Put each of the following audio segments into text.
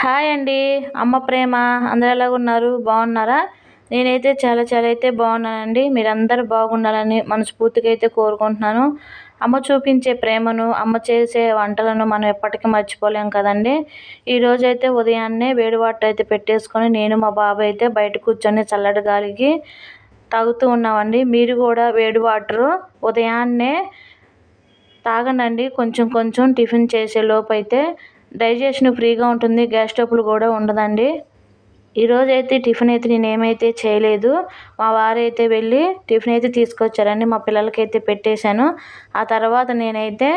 Hi అండి. అమ్మ ప్రేమ. అందరు ఎలాగ ఉన్నారు? బాగున్నారా? నేనైతే చాలా చాలా అయితే బాగున్నానండి. మీరందరూ బాగుండాలని మనస్ఫూర్తిగా అయితే కోరుకుంటున్నాను. అమ్మ చూపించే ప్రేమను అమ్మ చేసే వంటలను మనం ఎప్పటికీ మర్చిపోలేం కదండి. ఈరోజు అయితే ఉదయాన్నే వేడి వాటర్ అయితే పెట్టేసుకొని నేను మా బాబు అయితే బయట కూర్చొని చల్లటి గాలికి తాగుతూ ఉన్నామండి. మీరు కూడా వేడి వాటరు ఉదయాన్నే తాగనండి. కొంచెం కొంచెం టిఫిన్ చేసే లోపు అయితే డైజెషన్ ఫ్రీగా ఉంటుంది గ్యాస్ ట్రబుల్ కూడా ఉండదండి. ఈరోజు అయితే టిఫిన్ అయితే నేను ఏమైతే చేయలేదు మా వారైతే వెళ్ళి టిఫిన్ అయితే తీసుకొచ్చారండి మా పిల్లలకైతే పెట్టేశాను. ఆ తర్వాత నేనైతే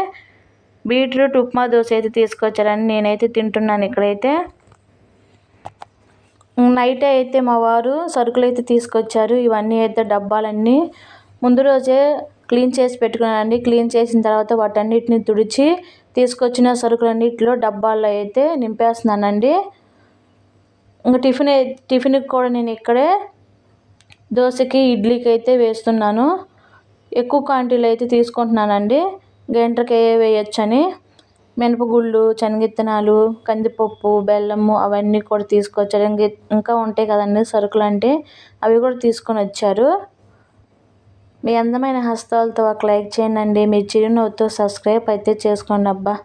బీట్రూట్ ఉప్మా దోశ అయితే తీసుకొచ్చారని నేనైతే తింటున్నాను ఇక్కడైతే. నైట్ అయితే మా వారు సరుకులు అయితే తీసుకొచ్చారు ఇవన్నీ అయితే డబ్బాలన్నీ ముందు రోజే క్లీన్ చేసి పెట్టుకున్నానండి. క్లీన్ చేసిన తర్వాత వాటన్నిటిని తుడిచి తీసుకొచ్చిన సరుకులన్నింటిలో డబ్బాల్లో అయితే నింపేస్తున్నానండి. ఇంకా టిఫిన్ టిఫిన్కి కూడా నేను ఇక్కడే దోశకి ఇడ్లీకి అయితే వేస్తున్నాను. ఎక్కువ క్వాంటిటీలో అయితే తీసుకుంటున్నానండి గంటకి వేయొచ్చని. మినపగుళ్ళు శనగిత్తనాలు కందిపప్పు బెల్లము అవన్నీ కూడా తీసుకొచ్చారు. ఇంకా ఉంటాయి కదండి సరుకులు అంటే అవి కూడా తీసుకొని వచ్చారు మీ అందమైన హస్తాలతో ఒక లైక్ చేయండి. మీ చిరునవ్వుతో సబ్స్క్రైబ్ అయితే చేసుకోండి అబ్బా.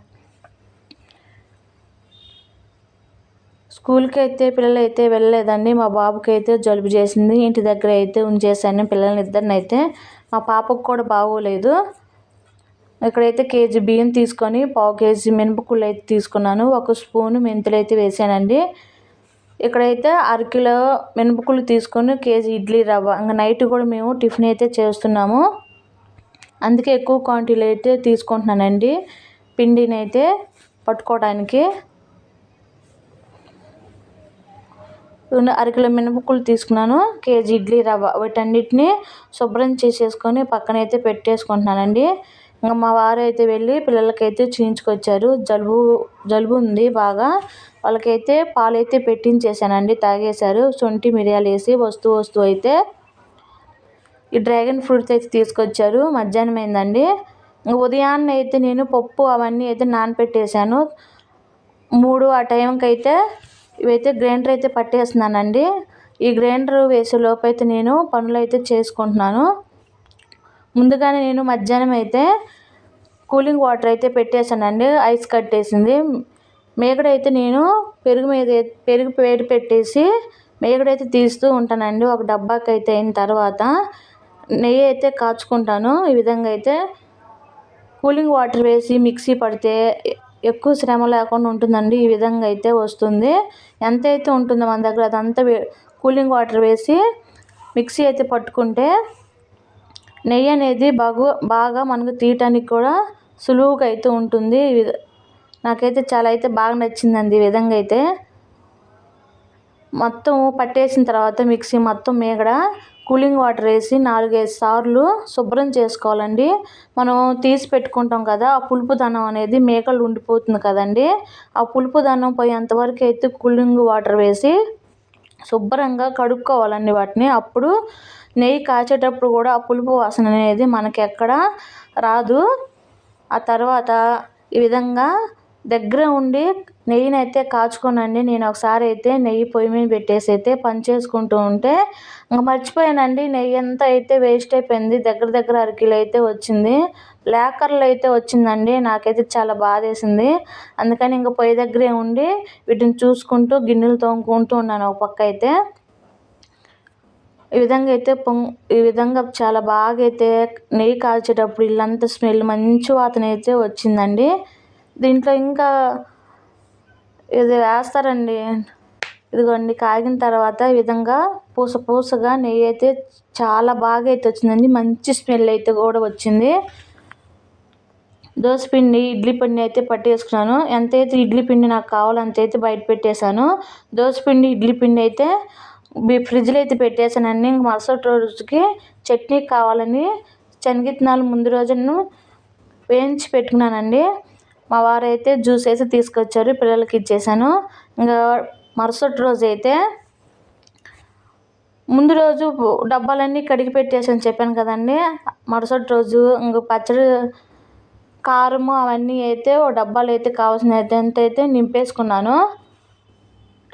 స్కూల్కి అయితే పిల్లలు అయితే వెళ్ళలేదండి. మా బాబుకి అయితే జలుబు చేసింది. ఇంటి దగ్గర అయితే ఉంచేసాను పిల్లల్ని ఇద్దరిని అయితే మా పాపకు కూడా బాగోలేదు. ఇక్కడైతే కేజీ బియ్యం తీసుకొని పావు కేజీ మినపకుళ్ళు అయితే తీసుకున్నాను. ఒక స్పూను మెంతులు అయితే వేసానండి. ఇక్కడైతే అరకిలో మినపగుళ్ళు తీసుకొని కేజీ ఇడ్లీ రవ్వ. ఇంకా నైట్ కూడా మేము టిఫిన్ అయితే చేస్తున్నాము. అందుకే ఎక్కువ క్వాంటిటీలో అయితే తీసుకుంటున్నానండి. పిండిని అయితే పట్టుకోవడానికి అరకిలో మినపకులు తీసుకున్నాను. కేజీ ఇడ్లీ రవ్వ. వీటన్నిటిని శుభ్రం చేసేసుకొని పక్కన అయితే పెట్టేసుకుంటున్నానండి. ఇంకా మా వారు అయితే వెళ్ళి పిల్లలకైతే చూయించుకొచ్చారు. జలుబు జలుబు ఉంది బాగా. వాళ్ళకైతే పాలైతే పెట్టించేసానండి తాగేశారు. శొంఠి మిరియాలు వేసి వస్తూ వస్తూ అయితే ఈ డ్రాగన్ ఫ్రూట్స్ అయితే తీసుకొచ్చారు. మధ్యాహ్నం అయిందండి. ఉదయాన్నే అయితే నేను పప్పు అవన్నీ అయితే నానపెట్టేశాను. మూడు ఆ టైంకి అయితే ఇవైతే గ్రైండర్ అయితే పట్టేస్తున్నానండి. ఈ గ్రైండర్ వేసే లోపు అయితే నేను పనులు అయితే చేసుకుంటున్నాను. ముందుగానే నేను మధ్యాహ్నం అయితే కూలింగ్ వాటర్ అయితే పెట్టేశానండి ఐస్ కట్టేసింది. మేకడైతే నేను పెరుగు మీద పెరుగు వేడి పెట్టేసి మేకడైతే తీస్తూ ఉంటానండి. ఒక డబ్బాకి అయితే అయిన తర్వాత నెయ్యి అయితే కాచుకుంటాను. ఈ విధంగా అయితే కూలింగ్ వాటర్ వేసి మిక్సీ పడితే ఎక్కువ శ్రమ లేకుండా ఉంటుందండి. ఈ విధంగా అయితే వస్తుంది. ఎంత అయితే ఉంటుందో మన దగ్గర అదంతా కూలింగ్ వాటర్ వేసి మిక్సీ అయితే పట్టుకుంటే నెయ్యి అనేది బాగు బాగా మనకు తీయటానికి కూడా సులువుగా అయితే ఉంటుంది. నాకైతే చాలా అయితే బాగా నచ్చిందండి ఈ విధంగా అయితే. మొత్తం పట్టేసిన తర్వాత మిక్సీ మొత్తం మేగడ కూలింగ్ వాటర్ వేసి నాలుగైదు సార్లు శుభ్రం చేసుకోవాలండి. మనం తీసి పెట్టుకుంటాం కదా ఆ పులుపుదనం అనేది మేకలు ఉండిపోతుంది కదండి. ఆ పులుపుదనం పోయేంతవరకు అయితే కూలింగ్ వాటర్ వేసి శుభ్రంగా కడుక్కోవాలండి వాటిని. అప్పుడు నెయ్యి కాచేటప్పుడు కూడా ఆ పులుపు వాసన అనేది మనకి ఎక్కడ రాదు. ఆ తర్వాత ఈ విధంగా దగ్గర ఉండి నెయ్యిని అయితే కాచుకోనండి. నేను ఒకసారి అయితే నెయ్యి పొయ్యి మీద పెట్టేసి అయితే పని చేసుకుంటూ ఉంటే ఇంకా మర్చిపోయానండి. నెయ్యి అంతా అయితే వేస్ట్ అయిపోయింది. దగ్గర దగ్గర అరకిలో అయితే వచ్చింది. లేకర్లు అయితే వచ్చిందండి. నాకైతే చాలా బాధ వేసింది అందుకని ఇంకా పొయ్యి దగ్గరే ఉండి వీటిని చూసుకుంటూ గిన్నెలు తోముకుంటూ ఉన్నాను ఒక పక్క అయితే. ఈ విధంగా అయితే పొంగ్ ఈ విధంగా చాలా బాగా అయితే నెయ్యి కాల్చేటప్పుడు ఇల్లంతా స్మెల్ మంచి వాసన అయితే వచ్చిందండి. దీంట్లో ఇంకా ఇది వేస్తారండి. ఇదిగోండి కాగిన తర్వాత ఈ విధంగా పూస పూసగా నెయ్యి అయితే చాలా బాగా అయితే వచ్చిందండి. మంచి స్మెల్ అయితే కూడా వచ్చింది. దోశ పిండి ఇడ్లీ పిండి అయితే పట్టేసుకున్నాను. ఎంతైతే ఇడ్లీ పిండి నాకు కావాలో అంత అయితే బయట పెట్టేశాను. దోశ పిండి ఇడ్లీ పిండి అయితే ఫ్రిడ్జ్లో అయితే పెట్టేసానండి ఇంక మరుసటి రోజుకి చట్నీ కావాలని శనగిత్తనాలు ముందు రోజును వేయించి పెట్టుకున్నానండి. మా వారు అయితే జ్యూస్ వేసి తీసుకొచ్చారు పిల్లలకి ఇచ్చేసాను ఇంకా మరుసటి రోజు అయితే ముందు రోజు డబ్బాలన్నీ కడిగి పెట్టేసాను చెప్పాను కదండి. మరుసటి రోజు ఇంక పచ్చడి కారము అవన్నీ అయితే ఓ డబ్బాలు అయితే కావాల్సిన ఎంత అయితే నింపేసుకున్నాను.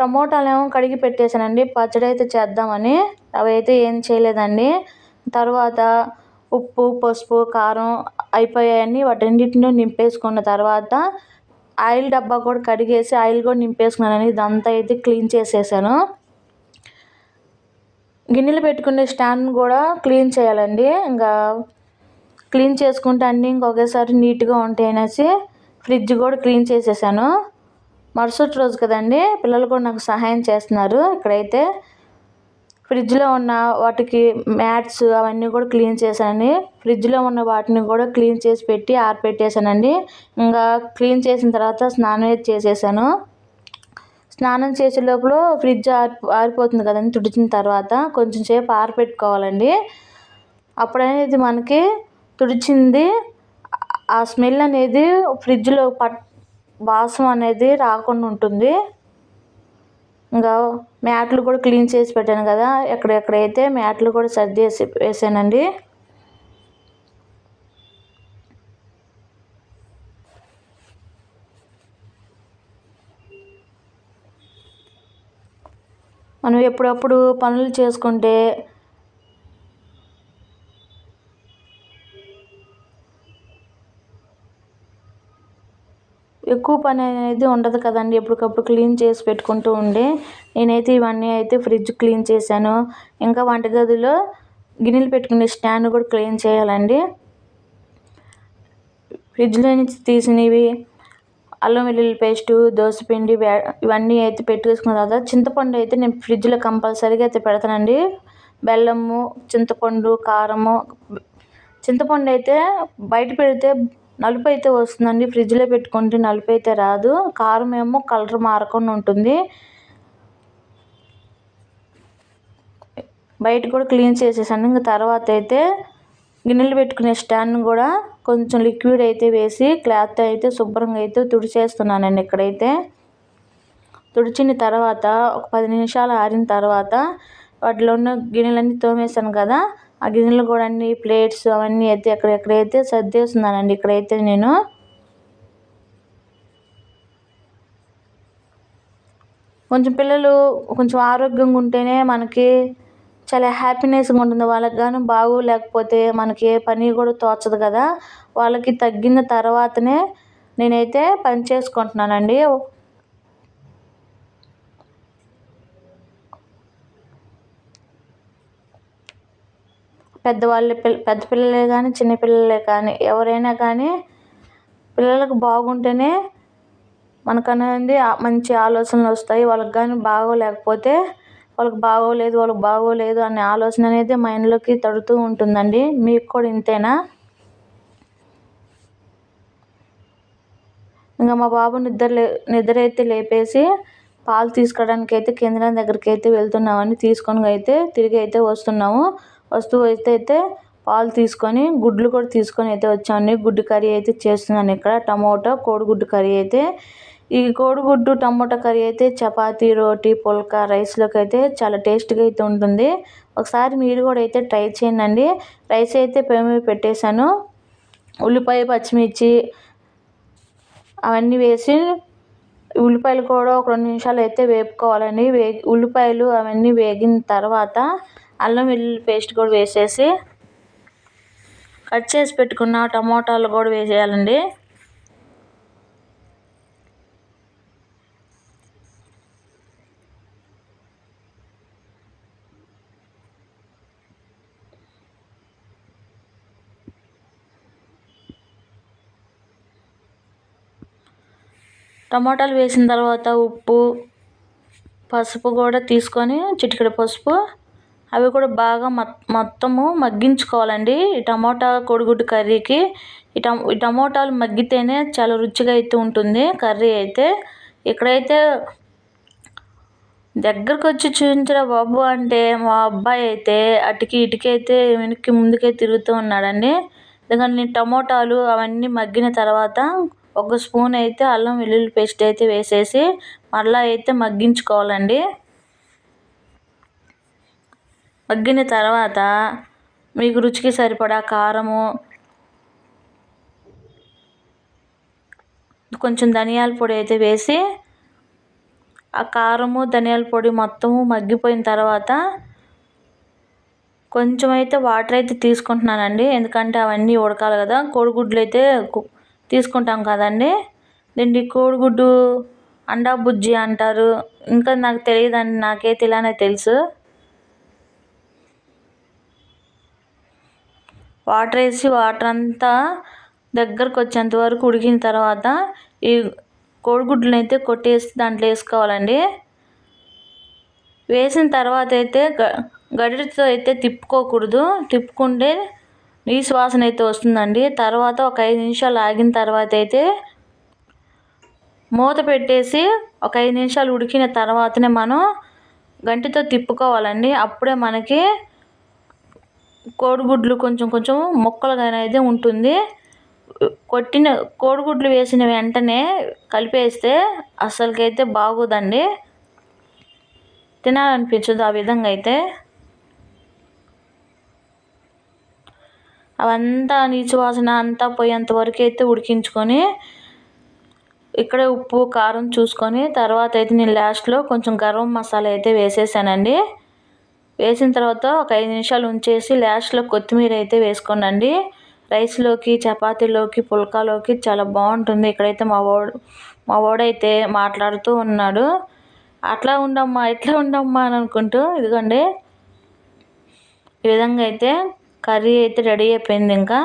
టమోటాలు ఏమో కడిగి పెట్టేశానండి. పచ్చడి అయితే చేద్దామని. అవి అయితే ఏం చేయలేదండి. తర్వాత ఉప్పు పసుపు కారం అయిపోయాయని వాటన్నిటిని నింపేసుకున్న తర్వాత ఆయిల్ డబ్బా కూడా కడిగేసి ఆయిల్ కూడా నింపేసుకున్నాను ఇదంతా అయితే క్లీన్ చేసేసాను. గిన్నెలు పెట్టుకునే స్టాండ్ కూడా క్లీన్ చేయాలండి. ఇంకా క్లీన్ చేసుకుంటే అన్నీ ఇంకొకేసారి నీట్గా ఉంటాయి అనేసి ఫ్రిడ్జ్ కూడా క్లీన్ చేసేసాను. మరుసటి రోజు కదండి పిల్లలు కూడా నాకు సహాయం చేస్తున్నారు. ఇక్కడైతే ఫ్రిడ్జ్లో ఉన్న వాటికి మ్యాట్స్ అవన్నీ కూడా క్లీన్ చేశానండి. ఫ్రిడ్జ్లో ఉన్న వాటిని కూడా క్లీన్ చేసి పెట్టి ఆరపెట్టేశానండి. ఇంకా క్లీన్ చేసిన తర్వాత స్నానం చేసేసాను. స్నానం చేసే లోపల ఫ్రిడ్జ్ ఆరి ఆరిపోతుంది కదండి తుడిచిన తర్వాత కొంచెం సేపు ఆరపెట్టుకోవాలండి. అప్పుడనేది మనకి తుడిచింది ఆ స్మెల్ అనేది ఫ్రిడ్జ్లో పట్ వాసన అనేది రాకుండా ఉంటుంది. ఇంకా మ్యాట్లు కూడా క్లీన్ చేసి పెట్టాను కదా ఎక్కడెక్కడైతే మ్యాట్లు కూడా సర్దేసి వేసానండి. మనం ఎప్పుడప్పుడు పనులు చేసుకుంటే ఎక్కువ పని అనేది ఉండదు కదండి. ఎప్పటికప్పుడు క్లీన్ చేసి పెట్టుకుంటూ ఉండే. నేనైతే ఇవన్నీ అయితే ఫ్రిడ్జ్ క్లీన్ చేశాను. ఇంకా వంటగదిలో గిన్నెలు పెట్టుకునే స్టాండ్ కూడా క్లీన్ చేయాలండి. ఫ్రిడ్జ్లో నుంచి తీసినవి అల్లం వెల్లుల్లి పేస్టు దోసపిండి ఇవన్నీ అయితే పెట్టుకున్న తర్వాత చింతపండు అయితే నేను ఫ్రిడ్జ్లో కంపల్సరీగా అయితే పెడతానండి. బెల్లము చింతపండు కారము చింతపండు అయితే బయట పెడితే నలుపు అయితే వస్తుందండి. ఫ్రిడ్జ్లో పెట్టుకుంటే నలుపు అయితే రాదు. కారం ఏమో కలర్ మారకుండా ఉంటుంది. బయట కూడా క్లీన్ చేసేసాను. ఇంకా తర్వాత అయితే గిన్నెలు పెట్టుకునే స్టాండ్ కూడా కొంచెం లిక్విడ్ అయితే వేసి క్లాత్ అయితే శుభ్రంగా అయితే తుడిచేస్తున్నానండి ఇక్కడైతే. తుడిచిన తర్వాత ఒక పది నిమిషాలు ఆరిన తర్వాత వాటిలో ఉన్న గిన్నెలన్నీ తోమేసాను కదా. ఆ గిన్నెలు కూడా అన్ని ప్లేట్స్ అవన్నీ అయితే ఎక్కడెక్కడైతే సర్దేస్తున్నానండి ఇక్కడైతే నేను. కొంచెం పిల్లలు కొంచెం ఆరోగ్యంగా ఉంటేనే మనకి చాలా హ్యాపీనెస్గా ఉంటుంది. వాళ్ళకి కానీ బాగోలేకపోతే మనకి ఏ పని కూడా తోచదు కదా. వాళ్ళకి తగ్గిన తర్వాతనే నేనైతే పని చేసుకుంటున్నానండి. పెద్దవాళ్ళు పిల్ల పెద్ద పిల్లలే కానీ చిన్న పిల్లలే కానీ ఎవరైనా కానీ పిల్లలకు బాగుంటేనే మనకనేది మంచి ఆలోచనలు వస్తాయి. వాళ్ళకి కానీ బాగోలేకపోతే వాళ్ళకి బాగోలేదు వాళ్ళకి బాగోలేదు అనే ఆలోచన అనేది మైండ్లోకి తడుతూ ఉంటుందండి. మీకు కూడా ఇంతేనా? ఇంకా మా బాబు నిద్ర లే నిద్ర అయితే లేపేసి పాలు తీసుకోవడానికి అయితే కేంద్రం దగ్గరికి అయితే వెళ్తున్నామని తీసుకొని అయితే తిరిగి అయితే వస్తున్నాము. వస్తూ అయితే అయితే పాలు తీసుకొని గుడ్లు కూడా తీసుకొని అయితే వచ్చాను. గుడ్డు కర్రీ అయితే చేస్తున్నాను ఇక్కడ. టమోటా కోడిగుడ్డు కర్రీ అయితే. ఈ కోడిగుడ్డు టమోటా కర్రీ అయితే చపాతి రోటీ పుల్కా రైస్లోకి అయితే చాలా టేస్ట్గా అయితే ఉంటుంది. ఒకసారి మీరు కూడా అయితే ట్రై చేయండి. రైస్ అయితే పేమి పెట్టేశాను. ఉల్లిపాయ పచ్చిమిర్చి అవన్నీ వేసి ఉల్లిపాయలు కూడా ఒక రెండు నిమిషాలు అయితే వేపుకోవాలండి. వే ఉల్లిపాయలు అవన్నీ వేగిన తర్వాత అల్లం వెల్లుల్లి పేస్ట్ కూడా వేసేసి కట్ చేసి పెట్టుకున్న టమోటాలు కూడా వేసేయాలండి. టమాటాలు వేసిన తర్వాత ఉప్పు పసుపు కూడా తీసుకొని చిటికెడు పసుపు అవి కూడా బాగా మొత్తము మగ్గించుకోవాలండి. ఈ టమోటా కోడిగుడ్డు కర్రీకి. ఈ టమో ఈ టమోటాలు మగ్గితేనే చాలా రుచిగా అయితే ఉంటుంది కర్రీ అయితే. ఇక్కడైతే దగ్గరకు వచ్చి చూపించరా బాబు అంటే మా అబ్బాయి అయితే అటుకి ఇటుకి అయితే వెనక్కి ముందుకే తిరుగుతూ ఉన్నాడండి. ఎందుకంటే టమోటాలు అవన్నీ మగ్గిన తర్వాత ఒక స్పూన్ అయితే అల్లం వెల్లుల్లి పేస్ట్ అయితే వేసేసి మళ్ళీ అయితే మగ్గించుకోవాలండి. మగ్గిన తర్వాత మీకు రుచికి సరిపడా కారము కొంచెం ధనియాల పొడి అయితే వేసి ఆ కారము ధనియాల పొడి మొత్తము మగ్గిపోయిన తర్వాత కొంచెం అయితే వాటర్ అయితే తీసుకుంటున్నానండి. ఎందుకంటే అవన్నీ ఉడకాలి కదా. కోడిగుడ్లు అయితే తీసుకుంటాం కదండి. దీన్ని కోడిగుడ్డు అండా బుజ్జి అంటారు. ఇంకా నాకు తెలియదండి. నాకైతే ఇలానే తెలుసు. వాటర్ వేసి వాటర్ అంతా దగ్గరకు వచ్చేంత వరకు ఉడికిన తర్వాత ఈ కోడిగుడ్లను అయితే కొట్టేసి దాంట్లో వేసుకోవాలండి. వేసిన తర్వాత అయితే గ గడితో అయితే తిప్పుకోకూడదు. తిప్పుకుంటే నీసు వాసన అయితే వస్తుందండి. తర్వాత ఒక ఐదు నిమిషాలు ఆగిన తర్వాత అయితే మూత పెట్టేసి ఒక ఐదు నిమిషాలు ఉడికిన తర్వాతనే మనం గంటితో తిప్పుకోవాలండి. అప్పుడే మనకి కోడిగుడ్లు కొంచెం కొంచెం ముక్కలుగా అయితే ఉంటుంది. కొట్టిన కోడిగుడ్లు వేసిన వెంటనే కలిపేస్తే అస్సలకైతే బాగోదండి. తినాలనిపించదు ఆ విధంగా అయితే అవంతా నీచు వాసన అంతా పోయేంత వరకు అయితే ఉడికించుకొని ఇక్కడే ఉప్పు కారం చూసుకొని తర్వాత అయితే నేను లాస్ట్లో కొంచెం గరం మసాలా అయితే వేసేసానండి. వేసిన తర్వాత ఒక ఐదు నిమిషాలు ఉంచేసి లాస్ట్లో కొత్తిమీర అయితే వేసుకోనండి. రైస్లోకి చపాతీలోకి పుల్కాలోకి చాలా బాగుంటుంది. ఇక్కడైతే మా వాడు మా వాడైతే మాట్లాడుతూ ఉన్నాడు. అట్లా ఉండమ్మా ఇట్లా ఉండమ్మా అని అనుకుంటూ ఇదిగోండి. ఈ విధంగా అయితే కర్రీ అయితే రెడీ అయిపోయింది ఇంకా.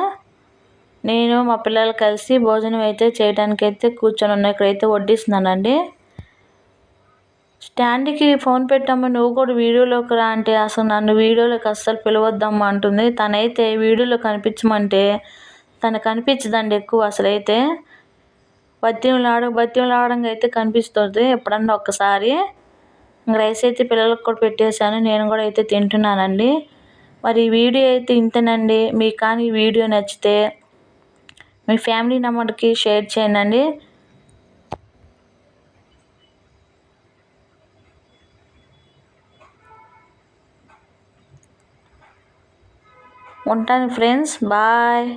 నేను మా పిల్లలు కలిసి భోజనం అయితే చేయడానికి అయితే కూర్చొని ఉన్నాయి ఇక్కడైతే వడ్డిస్తున్నానండి. స్టాండ్కి ఫోన్ పెట్టమ్మా నువ్వు కూడా వీడియోలోకి రా అంటే అసలు నన్ను వీడియోలోకి అస్సలు పిలవద్దమ్మా అంటుంది. తనైతే వీడియోలో కనిపించమంటే తను కనిపించదండి ఎక్కువ అసలు అసలైతే బత్యంలాడ బత్యంలాడంగా అయితే కనిపిస్తుంది. ఎప్పుడన్నా ఒక్కసారి రైస్ అయితే పిల్లలకు కూడా పెట్టేశాను. నేను కూడా అయితే తింటున్నానండి. మరి వీడియో అయితే ఇంతేనండి. మీకు కానీ వీడియో నచ్చితే మీ ఫ్యామిలీ నెంబర్కి షేర్ చేయండి. ఉంటాను ఫ్రెండ్స్ బాయ్